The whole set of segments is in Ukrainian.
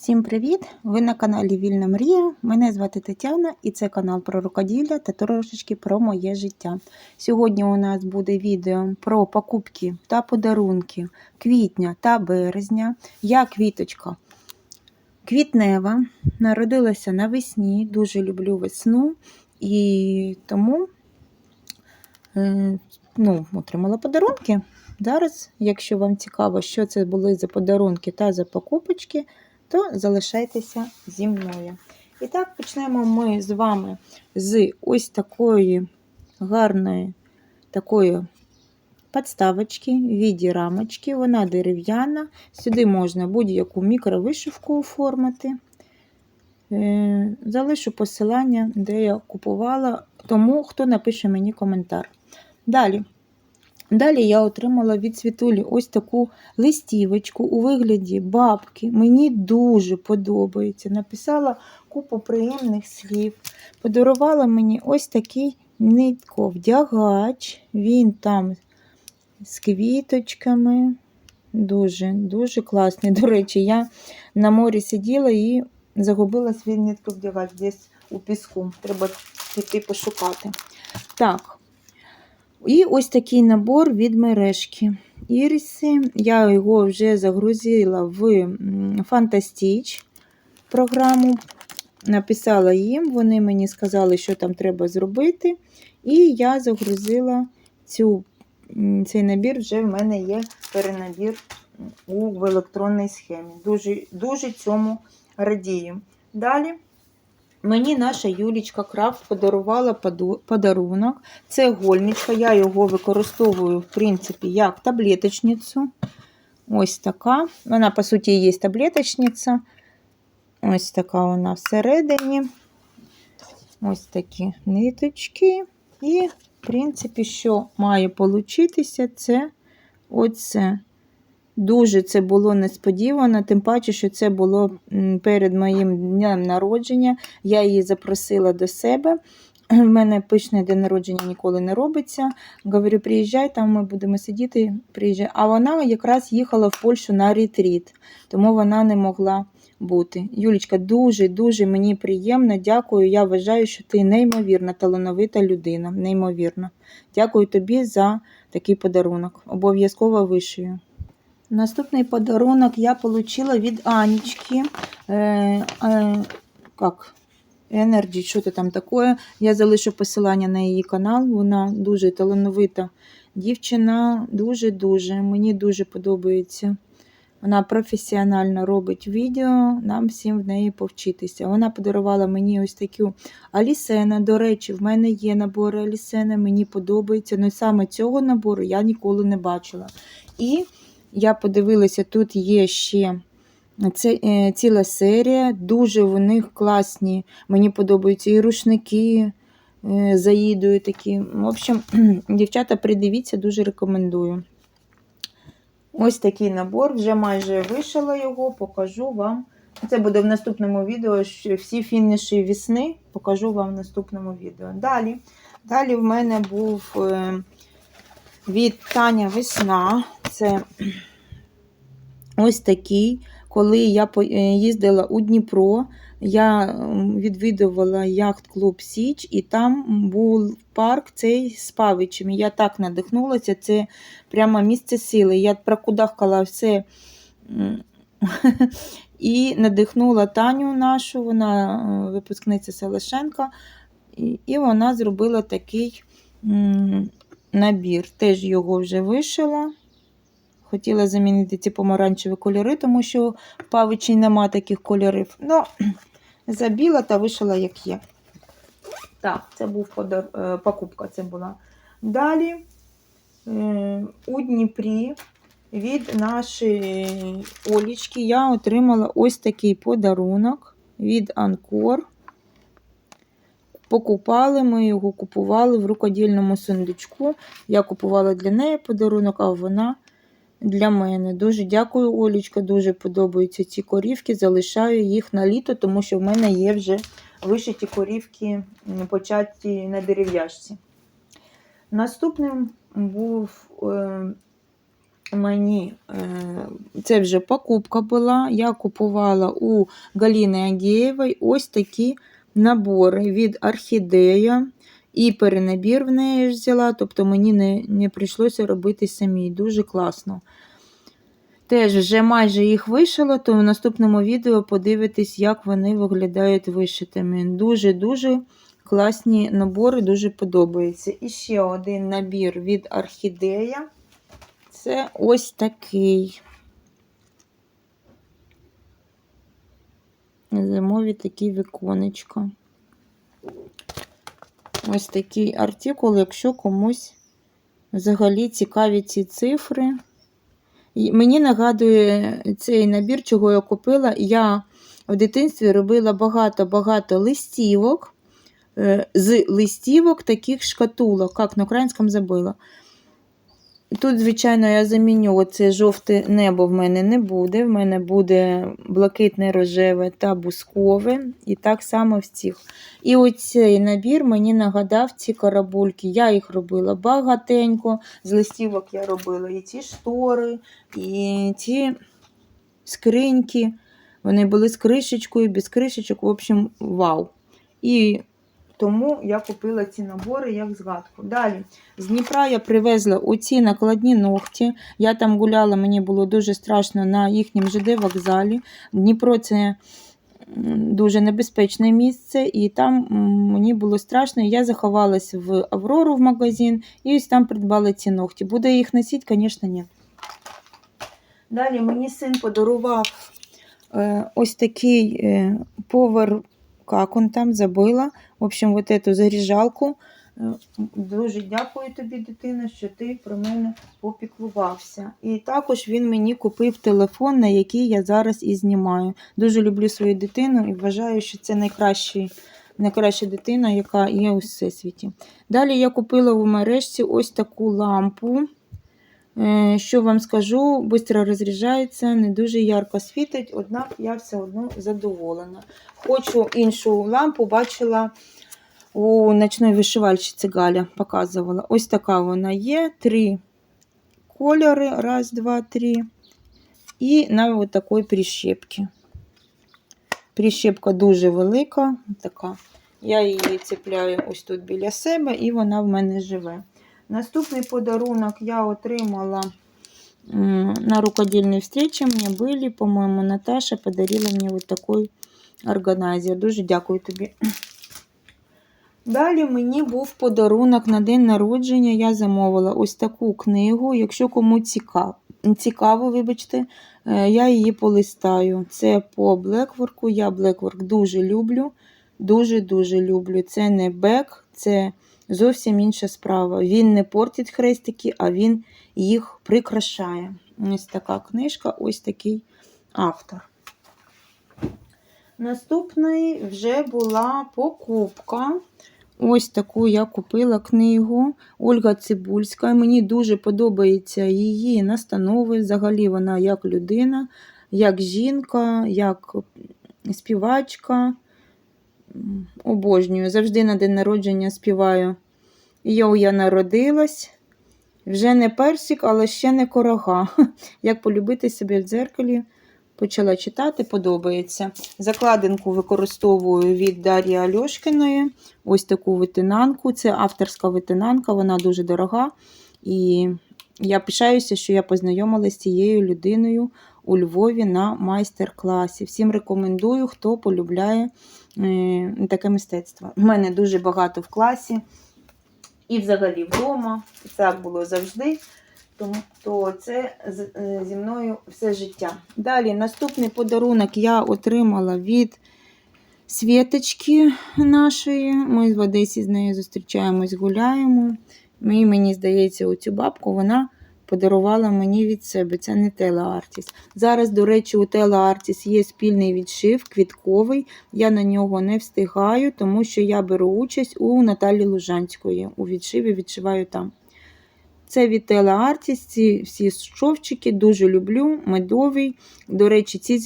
Всім привіт! Ви на каналі Вільна Мрія. Мене звати Тетяна і це канал про рукоділля та трошечки про моє життя. Сьогодні у нас буде відео про покупки та подарунки квітня та березня. Я квіточка квітнева, народилася навесні, дуже люблю весну і тому е, ну, отримала подарунки. Зараз, якщо вам цікаво, що це були за подарунки та за покупочки, то залишайтеся зі мною. І так, почнемо ми з вами з ось такої гарної такої подставочки в віді рамочки. Вона дерев'яна. Сюди можна будь-яку мікровишивку оформити. Е, Залишу посилання, де я купувала, тому хто напише мені коментар. Далі. Далі я отримала від світулі ось таку листівочку у вигляді бабки. Мені дуже подобається. Написала купу приємних слів. Подарувала мені ось такий нитковдягач. Він там з квіточками. Дуже, дуже класний. До речі, я на морі сиділа і загубила свій нитковдягач десь у піску. Треба піти пошукати. Так. І ось такий набор від мережки. Іріси. Я його вже загрузила в Фантастіч програму. Написала їм, вони мені сказали, що там треба зробити. І я загрузила цю, цей набір, вже в мене є перенабір у, в електронній схемі. Дуже, Дуже цьому радію. Далі. Мені наша Юлічка Крафт подарувала подарунок. Це гольничка. Я його використовую, в принципі, як таблеточницю. Ось така. Вона, по суті, є таблеточниця. Ось така вона всередині. Ось такі ниточки. І, в принципі, що має получитися, це оце. Дуже це було несподівано, тим паче, що це було перед моїм днем народження. Я її запросила до себе. У мене пишний день народження ніколи не робиться. Говорю, приїжджай, там ми будемо сидіти. приїжджай. А вона якраз їхала в Польщу на ретріт, тому вона не могла бути. Юлічка, дуже-дуже мені приємно. Дякую. Я вважаю, що ти неймовірна, талановита людина. Неймовірно. Дякую тобі за такий подарунок. Обов'язково вишию. Наступний подарунок я отримала від Анечки. Е, е, как? Energy, що це там таке. Я залишу посилання на її канал. Вона дуже талановита дівчина, дуже-дуже. Мені дуже подобається. Вона професіонально робить відео, нам всім в неї повчитися. Вона подарувала мені ось таку Алісена. До речі, в мене є набори Алісена, мені подобається. але саме цього набору я ніколи не бачила. І я подивилася, тут є ще це, е, ціла серія, дуже в них класні. Мені подобаються і рушники е, заїдою такі. В общем, дівчата, придивіться, дуже рекомендую. Ось такий набор, вже майже вишила його, покажу вам. Це буде в наступному відео. Всі фініші вісни покажу вам в наступному відео. Далі далі в мене був е, від Таня Весна. Це ось такий. Коли я е, їздила у Дніпро, я відвідувала яхт-клуб Січ, і там був парк цей з павичами. Я так надихнулася, це прямо місце сили. Я прокудахкала все і надихнула Таню нашу, вона е, випускниця Селешенка, і вона зробила такий набір. Теж його вже вишила. Хотіла замінити ці помаранчеві кольори, тому що в павичі нема таких кольорів. Ну, забіла та вишила, як є. Так, це був подар... Е, покупка. це була. Далі е, у Дніпрі від нашої Олічки я отримала ось такий подарунок від Анкор. Покупали ми його, купували в рукодільному сундучку. Я купувала для неї подарунок, а вона для мене. Дуже дякую, Олічка, дуже подобаються ці корівки. Залишаю їх на літо, тому що в мене є вже вишиті корівки, початі на дерев'яшці. Наступним був е, мені це вже покупка була. Я купувала у Галіни Агієвої ось такі набори від Орхідея. І перенабір в неї взяла, тобто мені не, не прийшлося робити самій. Дуже класно. Теж вже майже їх вишила, то в наступному відео подивитесь, як вони виглядають вишитими. Дуже-дуже класні набори, дуже подобаються. І ще один набір від Орхідея. Це ось такий. Зимові такі віконечка. Ось такий артикул, якщо комусь взагалі цікаві ці цифри. І Мені нагадує цей набір, чого я купила. Я в дитинстві робила багато-багато листівок. е, З листівок таких шкатулок, як на українському забила. Тут, звичайно, я заміню оце жовте небо в мене не буде. В мене буде блакитне рожеве та бускове. І так само в цих. І оцей набір мені нагадав ці карабульки. Я їх робила багатенько. З листівок я робила і ці штори, і ці скриньки. Вони були з кришечкою, без кришечок. В общем, вау. І тому я купила ці набори як згадку. Далі, з Дніпра я привезла оці накладні ногті. Я там гуляла, мені було дуже страшно на їхньому ЖД вокзалі. Дніпро це дуже небезпечне місце, і там мені було страшно. Я заховалась в Аврору в магазин і ось там придбала ці ногті. Буде їх носити, звісно, ні. Далі мені син подарував е, ось такий е, повар, як он там забила. В общем, вот эту заряджалку. Е, Дуже дякую тобі, дитина, що ти про мене попіклувався. І також він мені купив телефон, на який я зараз і знімаю. Дуже люблю свою дитину і вважаю, що це найкращий, найкраща дитина, яка є у всесвіті. Далі я купила у мережці ось таку лампу. Е, Що вам скажу, швидко розряджається, не дуже ярко світить, однак я все одно задоволена. Хочу іншу лампу, бачила у ночної вишивальщиці Галя показувала. Ось така вона є. Три кольори. Раз, два, три. І на ось такої прищепки. Прищепка дуже велика. Така. Я її цепляю ось тут біля себе, і вона в мене живе. Наступний подарунок я отримала на рукодільній встречі. Мені були, по-моєму, Наташа подарила мені ось такий органайзер. Дуже дякую тобі. Далі мені був подарунок на день народження. Я замовила ось таку книгу. Якщо кому цікаво, цікаво вибачте, е, я її полистаю. Це по блекворку. Я блекворк дуже люблю. Дуже-дуже люблю. Це не бек, це зовсім інша справа. Він не портить хрестики, а він їх прикрашає. Ось така книжка, ось такий автор. Наступний вже була покупка. Ось таку я купила книгу Ольга Цибульська. Мені дуже подобаються її настанови. Взагалі вона як людина, як жінка, як співачка. Обожнюю. Завжди на день народження співаю. Йоу, я народилась. Вже не персик, але ще не корога. Як полюбити себе в дзеркалі. Почала читати, подобається. Закладинку використовую від Дар'ї Альошкіної. Ось таку витинанку. Це авторська витинанка, вона дуже дорога. І я пишаюся, що я познайомилася з цією людиною у Львові на майстер-класі. Всім рекомендую, хто полюбляє таке мистецтво. У мене дуже багато в класі і взагалі вдома. Так було завжди. Тому то це е, зі мною все життя. Далі, наступний подарунок я отримала від Світочки нашої. Ми в Одесі з нею зустрічаємось, гуляємо. Мені здається, оцю бабку вона подарувала мені від себе. Це не Тела. Зараз, до речі, у Тела Artis є спільний відшив квітковий. Я на нього не встигаю, тому що я беру участь у Наталі Лужанської. У відшиві відшиваю там. Це від Artis, ці всі шовчики дуже люблю, медовий. До речі, ці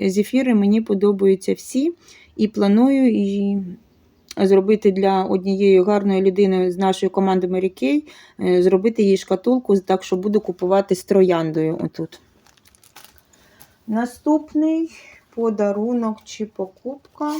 зефіри мені подобаються всі. І планую і зробити для однієї гарної людини з нашої команди Марікей, е, зробити їй шкатулку, так що буду купувати з трояндою отут. Наступний подарунок чи покупка.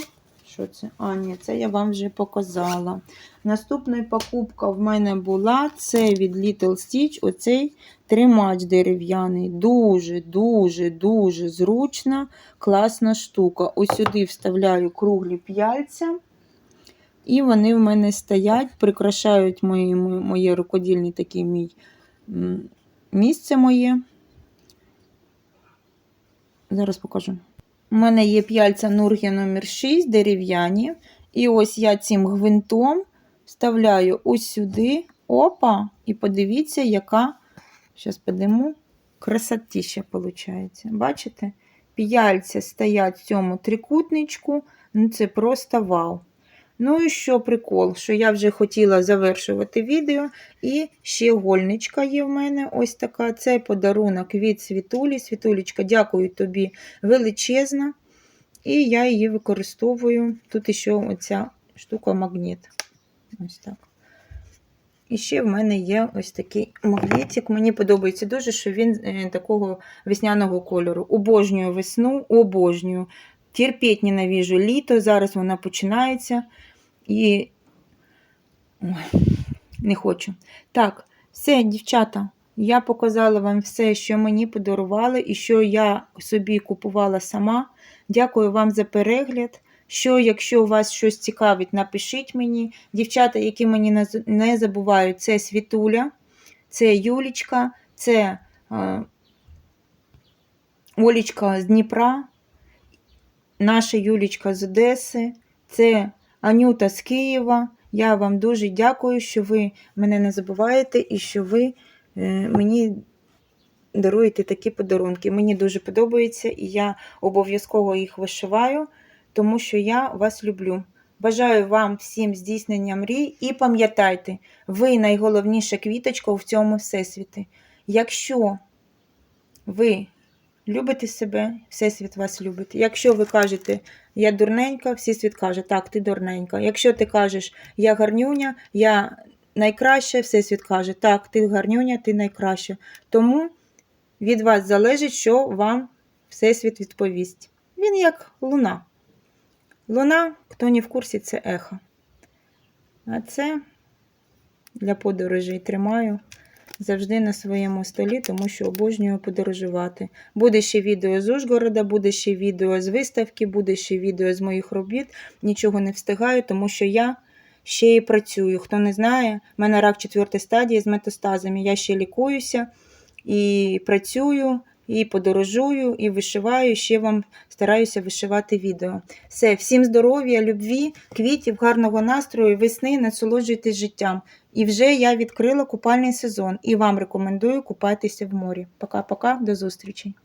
Що це? А, ні, це я вам вже показала. Наступна покупка в мене була це від Little Stitch, оцей тримач дерев'яний. Дуже, дуже, дуже зручна, класна штука. Ось сюди вставляю круглі п'яльця. І вони в мене стоять, прикрашають мої, моє рукодільне таке мій місце моє. Зараз покажу. У мене є п'яльця Нургія номер 6 дерев'яні. І ось я цим гвинтом вставляю ось сюди. Опа! І подивіться, яка, зараз подиму, красотища виходить. Бачите? П'яльця стоять в цьому трикутничку. Ну, це просто вау. Ну і що прикол, що я вже хотіла завершувати відео. І ще гольничка є в мене. Ось така. Це подарунок від Світулі. Світулечка, дякую тобі величезна. І я її використовую. Тут ще оця штука магніт. Ось так. І ще в мене є ось такий магнітик. Мені подобається дуже, що він е, такого весняного кольору. Обожнюю весну, обожнюю. Терпіть ненавіжу літо, зараз вона починається. І Ой, не хочу. Так, все, дівчата, я показала вам все, що мені подарували і що я собі купувала сама. Дякую вам за перегляд. Що, якщо у вас щось цікавить, напишіть мені. Дівчата, які мені не забувають, це Світуля, це Юлічка, це е, Олічка з Дніпра, наша Юлічка з Одеси, це Анюта з Києва. Я вам дуже дякую, що ви мене не забуваєте і що ви е, мені даруєте такі подарунки. Мені дуже подобається, і я обов'язково їх вишиваю, тому що я вас люблю. Бажаю вам всім здійснення мрій і пам'ятайте, ви найголовніша квіточка в цьому всесвіті. Якщо ви любите себе, всесвіт вас любить. Якщо ви кажете, я дурненька, всесвіт каже, так, ти дурненька. Якщо ти кажеш, я гарнюня, я найкраща, всесвіт каже, так, ти гарнюня, ти найкраща. Тому від вас залежить, що вам всесвіт відповість. Він як луна. Луна, хто не в курсі, це ехо. А це для подорожей тримаю завжди на своєму столі, тому що обожнюю подорожувати. Буде ще відео з Ужгорода, буде ще відео з виставки, буде ще відео з моїх робіт. Нічого не встигаю, тому що я ще і працюю. Хто не знає, в мене рак четвертої стадії з метастазами. Я ще лікуюся і працюю, і подорожую, і вишиваю. Ще вам стараюся вишивати відео. Все, всім здоров'я, любві, квітів, гарного настрою, весни, насолоджуйтесь життям. І вже я відкрила купальний сезон і вам рекомендую купатися в морі. Пока-пока, до зустрічі!